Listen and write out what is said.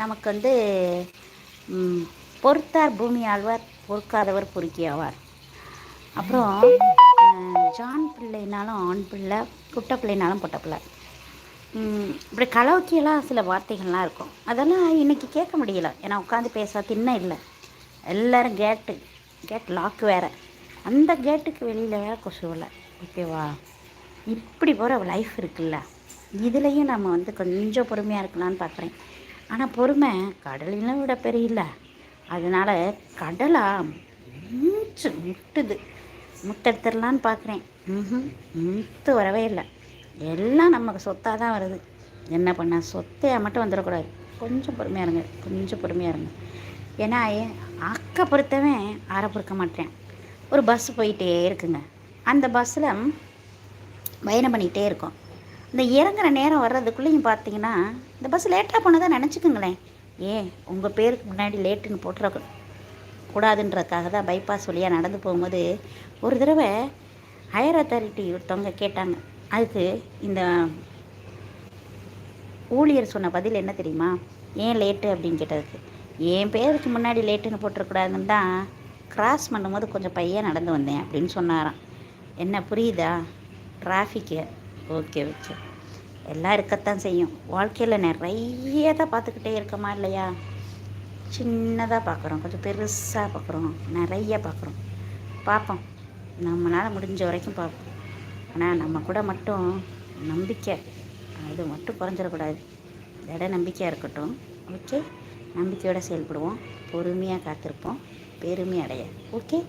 நமக்கு வந்து பொறுத்தார் பூமி ஆழ்வார் பொறுக்காதவர் பொறுக்கி ஆவார். அப்புறம் ஜான் பிள்ளைனாலும் ஆண் பிள்ளை புட்ட பிள்ளைனாலும் பொட்ட பிள்ளை. இப்படி கலோக்கியெல்லாம் சில வார்த்தைகள்லாம் இருக்கும். அதெல்லாம் இன்னைக்கு கேட்க முடியல. ஏன்னா உட்காந்து பேச தின்ன இல்லை. எல்லோரும் கேட்டு கேட் லாக் வேற. அந்த கேட்டுக்கு வெளியில் வேற கொசுவில் ஓகேவா? இப்படி போகிற லைஃப் இருக்குல்ல. இதுலேயும் நம்ம வந்து கொஞ்சம் பொறுமையாக இருக்கலாம்னு பார்க்குறேன் ஆனால் பொறுமை கடலிலும் விட பெரியல அதனால் கடலாக மூச்சு முட்டுது. முத்தெடுத்துடலான்னு பார்க்குறேன் ம் முத்து வரவே இல்லை. எல்லாம் நமக்கு சொத்தாக தான் வருது. என்ன பண்ண? சொத்தையாக மட்டும் வந்துடக்கூடாது. கொஞ்சம் பொறுமையாக இருங்க. கொஞ்சம் பொறுமையாக இருங்க. ஏன்னா என் பொறுத்தவன் அரை பொறுக்க மாட்டேன். ஒரு பஸ் போயிட்டே இருக்குங்க. அந்த பஸ்ஸில் பயணம் பண்ணிகிட்டே இருக்கோம். இந்த இறங்குற நேரம் வர்றதுக்குள்ளேயும் பார்த்தீங்கன்னா இந்த பஸ் லேட்டாக போனதா நினச்சிக்கோங்களேன். ஏன்? உங்கள் பேருக்கு முன்னாடி லேட்டுன்னு போட்டுற கூடாதுன்றதுக்காக தான் பைபாஸ் வழியாக நடந்து போகும்போது ஒரு தடவை ஹையர் அத்தாரிட்டி ஒருத்தவங்க கேட்டாங்க. அதுக்கு இந்த ஊழியர் சொன்ன பதில் என்ன தெரியுமா? ஏன் லேட்டு அப்படின்னு கேட்டதுக்கு என் பேருக்கு முன்னாடி லேட்டுன்னு போட்டிருக்கூடாதுன்னு தான் கிராஸ் பண்ணும்போது கொஞ்சம் பையன் நடந்து வந்தேன் அப்படின்னு சொன்னாராம். என்ன புரியுதா? டிராஃபிக்கு ஓகே ஓகே எல்லாம் இருக்கத்தான் செய்யும். வாழ்க்கையில் நிறைய தான் பார்த்துக்கிட்டே இருக்கமா இல்லையா? சின்னதாக பார்க்குறோம். கொஞ்சம் பெருசாக பார்க்குறோம். நிறைய பார்க்குறோம். பார்ப்போம். நம்மளால் முடிஞ்ச வரைக்கும் பார்ப்போம். ஆனால் நம்ம கூட மட்டும் நம்பிக்கை. அது மட்டும் குறைஞ்சிடக்கூடாது. இட நம்பிக்கையாக இருக்கட்டும். ஓகே? நம்பிக்கையோடு செயல்படுவோம். பொறுமையாக காத்திருப்போம். பெருமை அடைய. ஓகே?